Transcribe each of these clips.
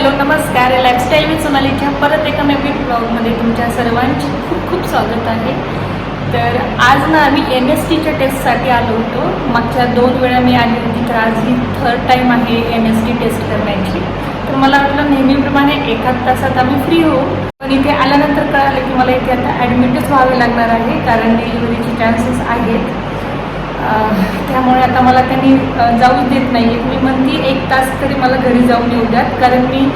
Hello नमस्कार. Lifestyle मी सोनालीच्या परत एका नवीन ब्लॉगमध्ये तुमच्या सर्वांचे खूप खूप स्वागत आहे. तर आज ना आम्ही एन एस टीच्या टेस्टसाठी आलो होतो. मागच्या दोन वेळा मी आली होती तर आज ही थर्ड टाईम आहे एन एस टी टेस्ट करण्याची. तर मला वाटलं नेहमीप्रमाणे एका तासात आम्ही फ्री होऊ. पण इथे आल्यानंतर कळालं की मला इथे आता ॲडमिटच व्हावे लागणार आहे कारण डिलिव्हरीचे चान्सेस आहेत. त्यामुळे आता मला त्यांनी अह, जाऊच देत नाही मी म्हणते एक तास तरी मला घरी जाऊन येऊ द्यात. कारण मी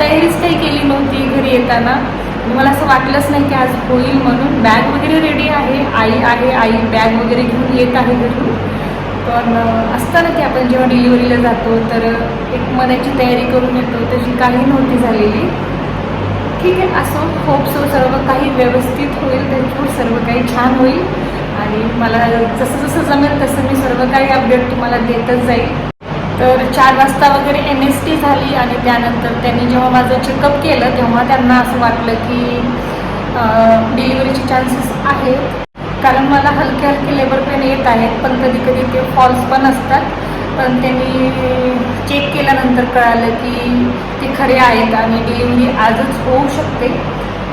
तयारीच काही केली नव्हती घरी येताना. मला असं वाटलंच नाही की आज होईल म्हणून. बॅग वगैरे रेडी आहे. आई आहे आई बॅग वगैरे घेऊन येत आहे घरून. पण असताना असतं ना की आपण जेव्हा डिलिव्हरीला जातो तर एक मनाची तयारी करून येतो. तशी काही नव्हती झालेली. ठीक आहे असं. होप सो सर्व काही व्यवस्थित होईल. त्याच्यावर सर्व काही छान होईल. आणि मला जसं जसं जमेल तसं मी सर्व काही अपडेट तुम्हाला देतच जाईल. तर चार वाजता वगैरे एन एस टी झाली आणि त्यानंतर त्यांनी जेव्हा माझं चेकअप केलं तेव्हा त्यांना असं वाटलं की डिलिव्हरीचे चान्सेस आहेत. कारण मला हलके हलके लेबर पेन येत आहेत पण कधी कधी ते फॉल्स पण असतात. पण त्यांनी चेक केल्यानंतर कळालं की ते खरे आहेत आणि डिलिव्हरी आजच होऊ शकते.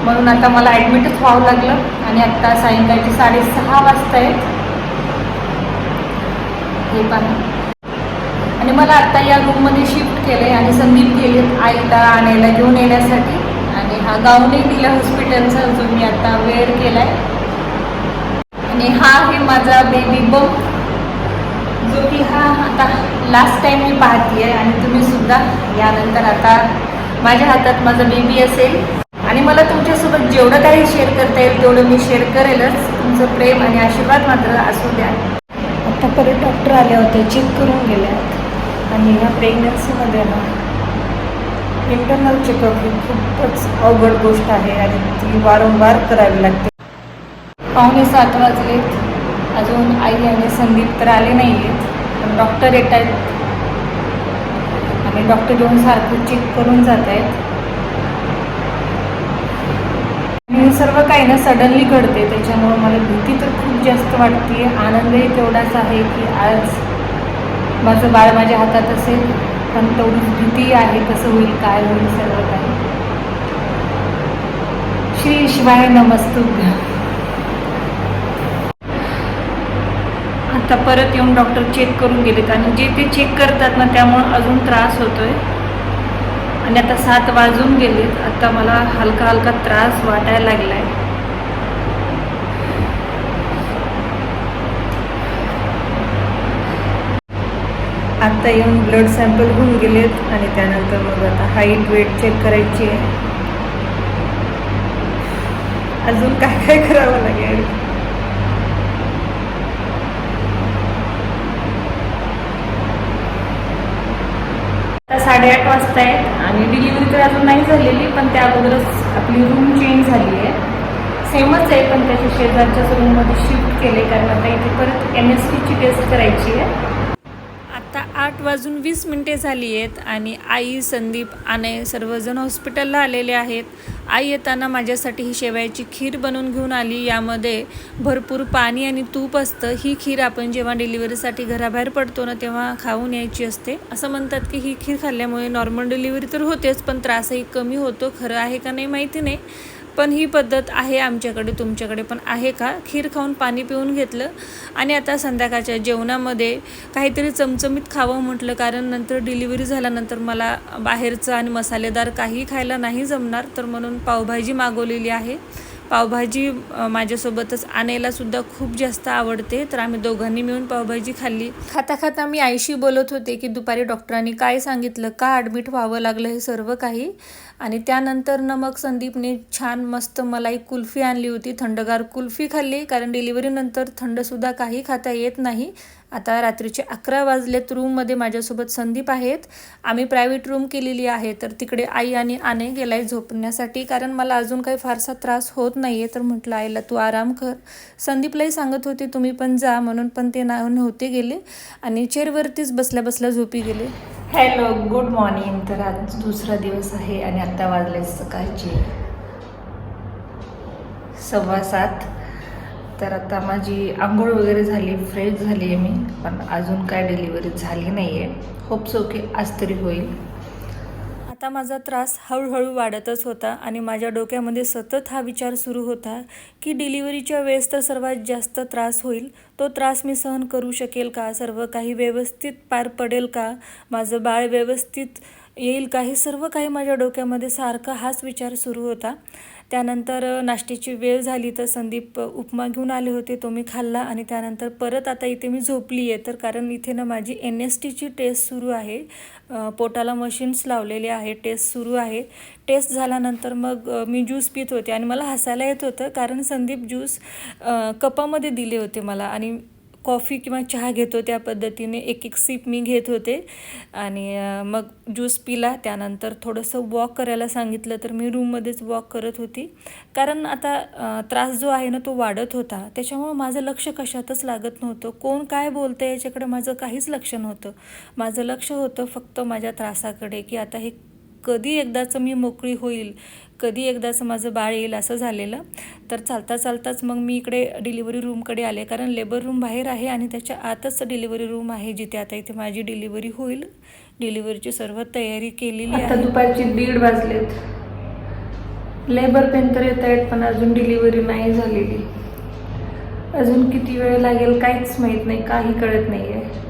म्हणून आता मला ॲडमिटच व्हावं लागलं आणि आत्ता सायंकाळचे साडेसहा वाजता आहेत हे पहा. आणि मला आत्ता या रूममध्ये शिफ्ट केलं आहे आणि संदीप गेले आईला आणायला घेऊन येण्यासाठी. आणि हा गाऊनही दिला हॉस्पिटलचा जो मी आता वेअर केला आहे आणि हा आहे माझा बेबी बम जो की हा आता लास्ट टाईम मी पाहते आहे आणि तुम्ही सुद्धा यानंतर आता माझ्या हातात माझा बेबी असेल. आणि मला तुमच्यासोबत जेवढं काही शेअर करता येईल तेवढं मी शेअर करेलच. तुमचं प्रेम आणि आशीर्वाद मात्र असू द्या. आता परत डॉक्टर आले होते चेक करून गेले आणि ह्या प्रेग्नन्सीमध्ये ना इंटरनल चेकअप ही खूपच अवघड गोष्ट आहे आणि ती वारंवार करावी लागते. पावणे सात वाजलेत. अजून आई आणि संदीप तर आले नाही आहेत पण डॉक्टर येत आहेत. आणि डॉक्टर येऊन सारखं चेक करून जात आहेत आणि हे सर्व काही ना सडनली घडते. त्याच्यामुळं मला भीती तर खूप जास्त वाटते. आनंदही तेवढाच आहे की आज माझं बाळ माझ्या हातात असेल. पण तेवढीच भीती आहे कसं होईल काय होईल सर्व काही. श्री शिवाय नमस्तुभ्य आता परत येऊन डॉक्टर चेक करून गेलेत. आणि जे ते चेक करतात ना त्यामुळं अजून त्रास होतोय. आणि आता सात वाजून गेलेत. आता मला हलका हलका त्रास वाटायला लागलाय. आत्ता येऊन ब्लड सॅम्पल घेऊन गेलेत आणि त्यानंतर मग आता हाईट वेट चेक करायची आहे. अजून काय काय करावं लागेल? साडेआठ वाजता आहेत आणि डिलिव्हरी तर अजून नाही झालेली पण त्या अगोदरच आपली रूम चेंज झाली आहे. सेमच आहे पण त्याच्या शेजारच्याच रूममध्ये शिफ्ट केले कारण आता इथे परत एम एस टीची टेस्ट करायची आहे. आता आठ वाजून वीस मिनटे झाली आहेत आणि आई संदीप आणि सर्वजण हॉस्पिटलला आलेले आहेत. आई येताना माझ्यासाठी ही शेवयाची खीर बनवून घेऊन आली. यामध्ये भरपूर पाणी आणि तूप असतं. ही खीर आपण जेव्हा डिलिव्हरीसाठी घराबाहेर पडतो ना तेव्हा खाऊन यायची असते. असं म्हणतात की ही खीर खाल्ल्यामुळे नॉर्मल डिलिव्हरी तर होतेच पण त्रासही कमी होतो. खरं आहे का नाही माहिती नाही. पण ही पद्धत आहे आमच्याकडे तुमच्याकडे पण आहे का? खीर खाऊन पाणी पिऊन घेतलं आणि आता संध्याकाळच्या जेवणामध्ये काहीतरी चमचमीत खावं म्हटलं कारण नंतर डिलिव्हरी झाल्यानंतर मला बाहेरचं आणि मसालेदार काही खायला नाही जमणार तर म्हणून पावभाजी मागवलेली आहे. पावभाजी माझ्यासोबतच आणायलासुद्धा खूप जास्त आवडते. तर आम्ही दोघांनी मिळून पावभाजी खाल्ली. खाता खाता मी आईशी बोलत होते की दुपारी डॉक्टरांनी काय सांगितलं का ॲडमिट व्हावं लागलं हे सर्व काही. आणि त्यानंतर न मग संदीपने छान मस्त मलाई कुल्फी आणली होती. थंडगार कुल्फी खाल्ली कारण डिलिव्हरीनंतर थंडसुद्धा काही खाता येत नाही. आता रात्रीचे अकरा वाजलेत रूममध्ये माझ्यासोबत संदीप आहेत. आम्ही प्रायव्हेट रूम केलेली आहे तर तिकडे आई आणि आने गेलाय झोपण्यासाठी. कारण मला अजून काही फारसा त्रास होत नाही आहे तर म्हटलं आईला तू आराम कर. संदीपलाही सांगत होते तुम्ही पण जा. म्हणून पण ते ना नव्हते गेले. आणि चेअरवरतीच बसल्या बसल्या झोपी गेले. हॅलो गुड मॉर्निंग तर आज दुसरा दिवस आहे आणि आत्ता वाजले सकाळचे सव्वा सात. तर आता माझी आंघोळ वगैरे झाली फ्रेश झाली आहे मी पण अजून काय डिलिव्हरी झाली नाही आहे होप सो की आज तरी होईल. आता माझा त्रास हळूहळू वाढतच होता आणि माझ्या डोक्यामध्ये सतत हा विचार सुरू होता की डिलिव्हरीच्या वेळेस तर सर्वात जास्त त्रास होईल. तो त्रास मी सहन करू शकेल का? सर्व काही व्यवस्थित पार पडेल का? माझं बाळ व्यवस्थित येईल का? हे सर्व काही माझ्या डोक्यामध्ये सारखा हाच विचार सुरू होता. त्यानंतर नाश्त्याची वेळ झाली तर संदीप उपमा घेऊन आले होते तो मी खाल्ला आणि त्यानंतर परत आता इथे मी झोपली आहे तर कारण इथे ना माझी एन एस टीची टेस्ट सुरू आहे. पोटाला मशीन्स लावलेले आहे टेस्ट सुरू आहे. टेस्ट झाल्यानंतर मग मी ज्यूस पित होते आणि मला हसायला येत होतं कारण संदीप ज्यूस कपामध्ये दिले होते मला आणि कॉफी किंवा चहा घेतो त्या पद्धतीने. एक एक सिप मी घेत होते. आणि मग ज्यूस पिला. त्यानंतर थोडंसं वॉक करायला सांगितलं तर मी रूममध्येच वॉक करत होती. कारण आता त्रास जो आहे ना तो वाढत होता. त्याच्यामुळं माझं लक्ष कशातच लागत नव्हतं. कोण काय बोलतं याच्याकडे माझं काहीच लक्ष नव्हतं. माझं लक्ष होतं फक्त माझ्या त्रासाकडे की आता हे कधी एकदाचं मी मोकळी होईल? कधी एकदाचं माझं बाळ येईल असं झालेलं. तर चालता चालताच मग मी इकडे डिलिव्हरी रूमकडे आले. कारण लेबर रूम बाहेर आहे आणि त्याच्या आतच डिलिव्हरी रूम आहे जिथे आता इथे माझी डिलिव्हरी होईल. डिलिव्हरीची सर्व तयारी केलेली आता आहे. दुपारची दीड वाजलेत. लेबर पेन तर येत आहेत पण अजून डिलिव्हरी नाही झालेली. अजून किती वेळ लागेल काहीच माहीत नाही काही कळत नाही आहे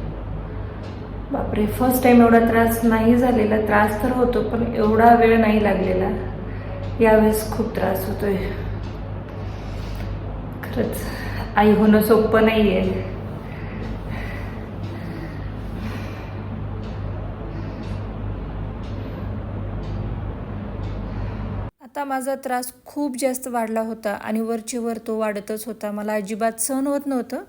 बापरे फर्स्ट टाइम एवढा त्रास नाही झालेला. त्रास तर होतो पण एवढा वेळ नाही लागलेला. यावेळेस खूप त्रास होतोय. खरंच आई होणं सोपं नाही आहे आता माझा त्रास खूप जास्त वाढला होता आणि वरचे वर तो वाढतच होता. मला अजिबात सहन होत नव्हतं.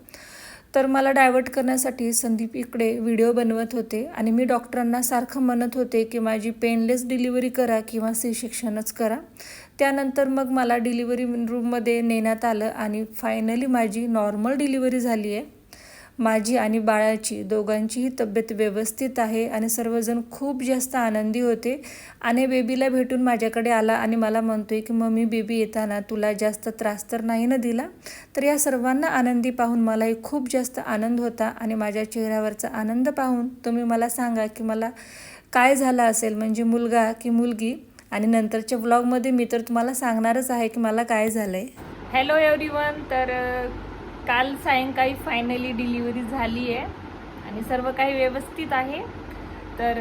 तर मला डायवर्ट करण्यासाठी संदीप इकडे व्हिडिओ बनवत होते आणि मी डॉक्टरांना सारखं म्हणत होते की माझी पेनलेस डिलिव्हरी करा किंवा सी सेक्शनच करा. त्यानंतर मग मला डिलिव्हरी रूममध्ये नेण्यात आलं आणि फायनली माझी नॉर्मल डिलिव्हरी झाली आहे. माझी आणि बाळाची दोघांचीही तब्येत व्यवस्थित आहे आणि सर्वजण खूप जास्त आनंदी होते. आणि बेबीला भेटून माझ्याकडे आला आणि मला म्हणतोय की मम्मी बेबी येताना तुला जास्त त्रास तर नाही ना दिला? तर या सर्वांना आनंदी पाहून मलाही खूप जास्त आनंद होता आणि माझ्या चेहऱ्यावरचा आनंद पाहून तुम्ही मला सांगा की मला काय झालं असेल? म्हणजे मुलगा की मुलगी? आणि नंतरच्या ब्लॉगमध्ये मी तर तुम्हाला सांगणारच आहे की मला काय झालं आहे हॅलो एव्हरीवन तर काल सायंकाळी फायनली डिलिव्हरी झाली आहे आणि सर्व काही व्यवस्थित आहे. तर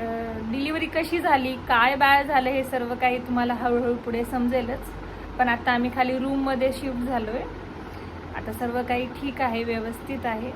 डिलिव्हरी कशी झाली काय बाळ झालं हे सर्व काही तुम्हाला हळूहळू पुढे समजेलच. पण आता आम्ही खाली रूममध्ये शिफ्ट झालो आहे आता सर्व काही ठीक आहे व्यवस्थित आहे.